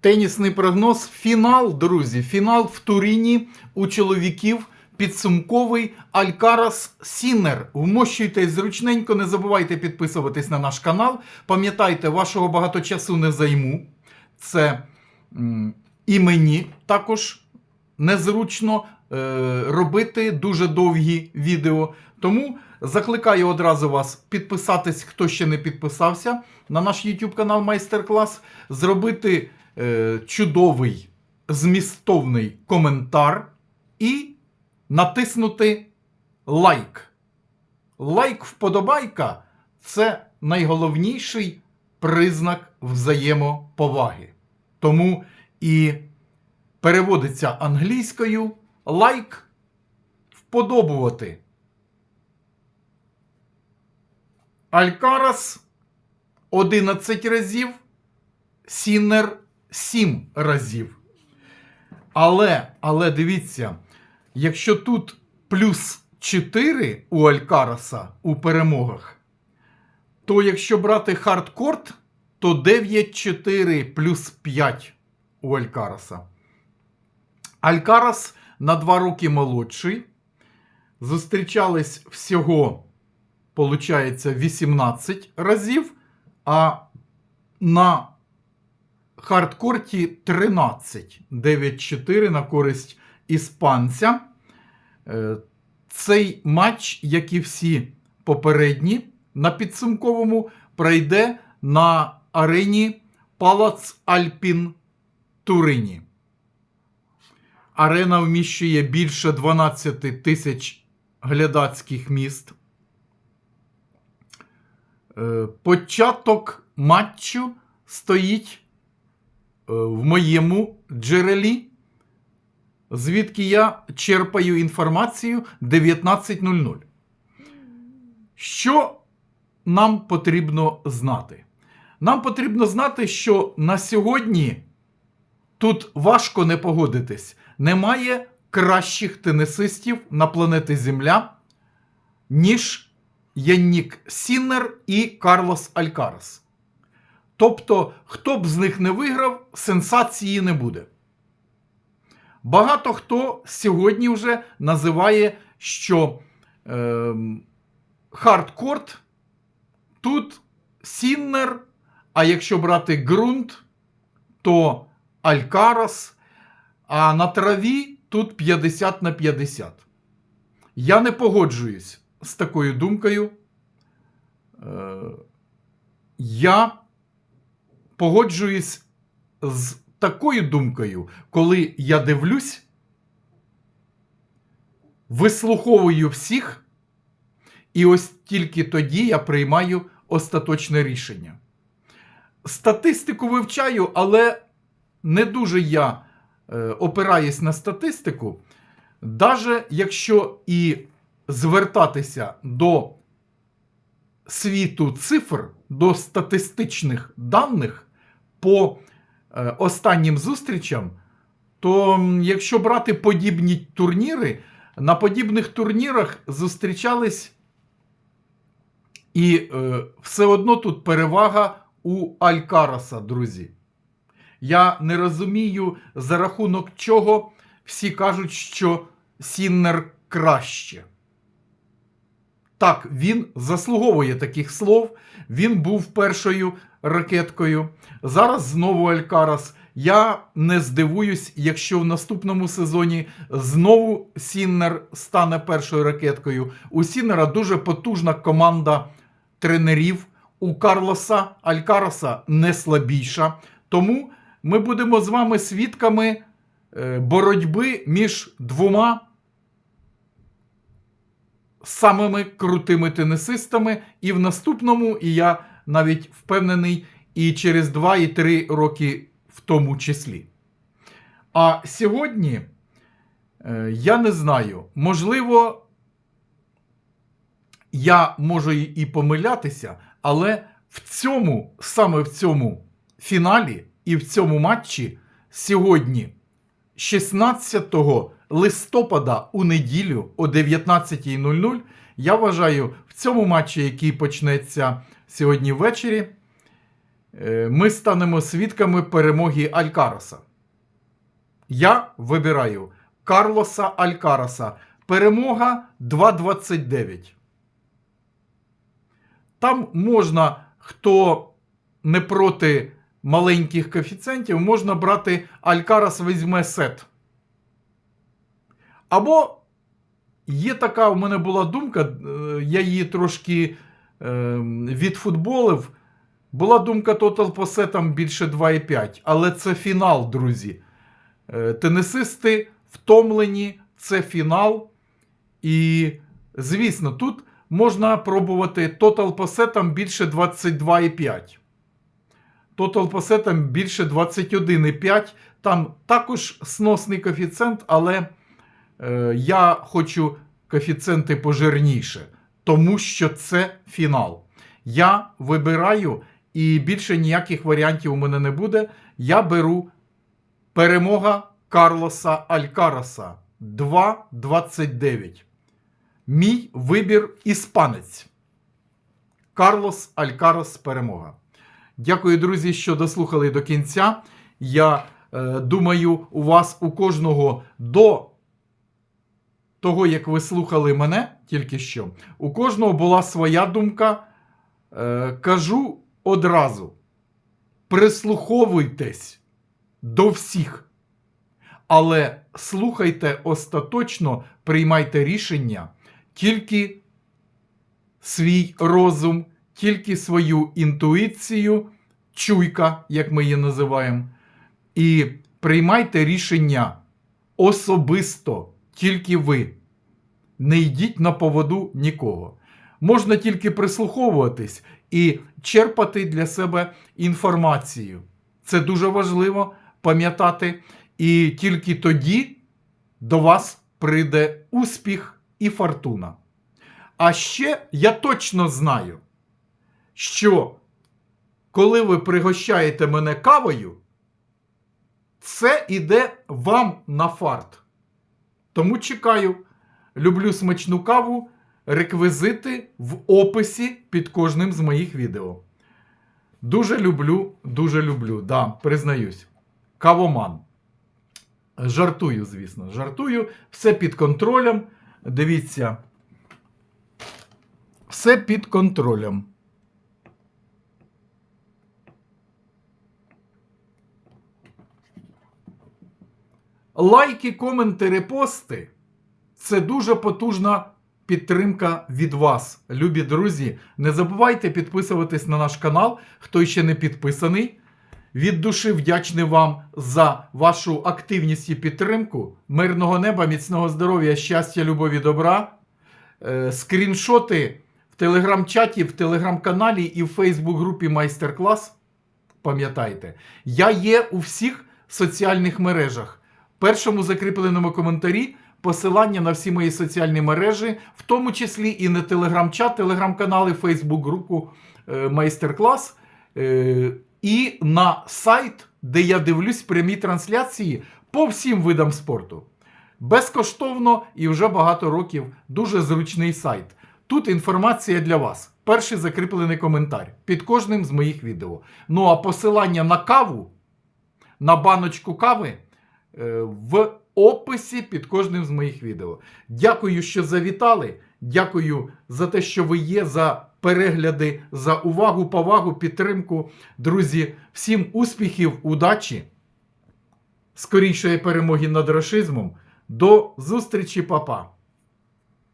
Тенісний прогноз. Фінал, друзі. Фінал в Туріні у чоловіків. Підсумковий Алькарас Сінер. Вмощуйтесь зручненько, не забувайте підписуватись на наш канал. Пам'ятайте, вашого багато часу не займу. Це і мені також незручно е, робити дуже довгі відео. Тому закликаю одразу вас підписатись, хто ще не підписався на наш YouTube канал Майстер-клас, зробити е, чудовий змістовний коментар і натиснути лайк. Лайк вподобайка це найголовніший признак взаємоповаги. Тому і переводиться англійською лайк вподобувати. Алькарас 11 разів, Сінер 7 разів. Але, але дивіться, якщо тут плюс 4 у Алькараса у перемогах, то якщо брати хардкорт, то 9-4 плюс 5 у Алькараса. Алькарас на 2 роки молодший. Зустрічались всього, виходить, 18 разів, а на хардкорті 13. 9-4 на користь іспанця. Е, Цей матч, як і всі попередні, на підсумковому пройде на арені Палац Альпін Турині. Арена вміщує більше 12 тисяч глядацьких міст. Е, Початок матчу стоїть в моєму джерелі, звідки я черпаю інформацію 19.00. Що нам потрібно знати? Нам потрібно знати, що на сьогодні тут важко не погодитись. Немає кращих тенісистів на планеті Земля, ніж Яннік Сіннер і Карлос Алькарас. Тобто, хто б з них не виграв, сенсації не буде. Багато хто сьогодні вже називає, що е, хардкорт тут Сіннер, а якщо брати ґрунт, то Алькарас, а на траві тут 50 на 50. Я не погоджуюсь з такою думкою. Е, Я погоджуюсь з такою думкою, коли я дивлюсь, вислуховую всіх, і ось тільки тоді я приймаю остаточне рішення. Статистику вивчаю, але не дуже я е, опираюсь на статистику, навіть якщо і звертатися до світу цифр, до статистичних даних по е, останнім зустрічам, то якщо брати подібні турніри, на подібних турнірах зустрічались і е, все одно тут перевага у Алькараса, друзі. Я не розумію, за рахунок чого всі кажуть, що Сіннер краще. Так, він заслуговує таких слов. Він був першою ракеткою. Зараз знову Алькарас. Я не здивуюсь, якщо в наступному сезоні знову Сіннер стане першою ракеткою. У Сіннера дуже потужна команда тренерів. У Карлоса Алькараса не слабіша. Тому ми будемо з вами свідками е, боротьби між двома самими крутими тенісистами, і в наступному, і я навіть впевнений, і через 2 і 3 роки в тому числі. А сьогодні е, я не знаю, можливо, я можу і помилятися, але в цьому, саме в цьому фіналі і в цьому матчі сьогодні, 16 листопада у неділю о 19.00, я вважаю, в цьому матчі, який почнеться сьогодні ввечері, е, ми станемо свідками перемоги Алькараса. Я вибираю Карлоса Алькараса. Перемога 2.29. Там можна, хто не проти маленьких коефіцієнтів, можна брати Алькарас візьме сет. Або є така у мене була думка, е, я її трошки е, відфутболив. Була думка тотал по сетам більше 2,5. Але це фінал, друзі. Е, Тенісисти втомлені, це фінал. І, звісно, тут можна пробувати тотал по сетам більше 22,5. Тотал по сетам більше 21,5. Там також сносний коефіцієнт, але е, я хочу коефіцієнти пожирніше, тому що це фінал. Я вибираю, і більше ніяких варіантів у мене не буде. Я беру перемога Карлоса Алькараса 2.29. Мій вибір іспанець. Карлос Алькарас перемога. Дякую, друзі, що дослухали до кінця. Я е, думаю, у вас у кожного до того, як ви слухали мене тільки що, у кожного була своя думка. Е, кажу одразу: прислуховуйтесь до всіх. Але слухайте остаточно, приймайте рішення тільки свій розум, тільки свою інтуїцію, чуйка, як ми її називаємо, і приймайте рішення особисто, тільки ви. Не йдіть на поводу нікого. Можна тільки прислуховуватись і черпати для себе інформацію. Це дуже важливо пам'ятати. І тільки тоді до вас прийде успіх і фортуна. А ще я точно знаю, що коли ви пригощаєте мене кавою, це іде вам на фарт. Тому чекаю, люблю смачну каву, реквізити в описі під кожним з моїх відео. Дуже люблю, дуже люблю, да, признаюсь. Кавоман. Жартую, звісно, жартую. Все під контролем. Дивіться. Все під контролем. Лайки, коменти, репости це дуже потужна підтримка від вас, любі друзі. Не забувайте підписуватись на наш канал, хто ще не підписаний. Від душі вдячний вам за вашу активність і підтримку. Мирного неба, міцного здоров'я, щастя, любові, добра. Е, скріншоти в телеграм-чаті, в телеграм-каналі і в Фейсбук-групі Майстер-клас. Пам'ятайте, я є у всіх соціальних мережах. Першому закріпленому коментарі посилання на всі мої соціальні мережі, в тому числі і на телеграм-чат, телеграм-канали, Фейсбук-групу е, Майстер-клас. Е, і на сайт, де я дивлюсь прямі трансляції по всім видам спорту. Безкоштовно і вже багато років дуже зручний сайт. Тут інформація для вас. Перший закріплений коментар під кожним з моїх відео. Ну а посилання на каву, на баночку кави в описі під кожним з моїх відео. Дякую, що завітали. Дякую за те, що ви є, за перегляди, за увагу, повагу, підтримку. Друзі, всім успіхів, удачі, скорішої перемоги над рашизмом. До зустрічі, папа!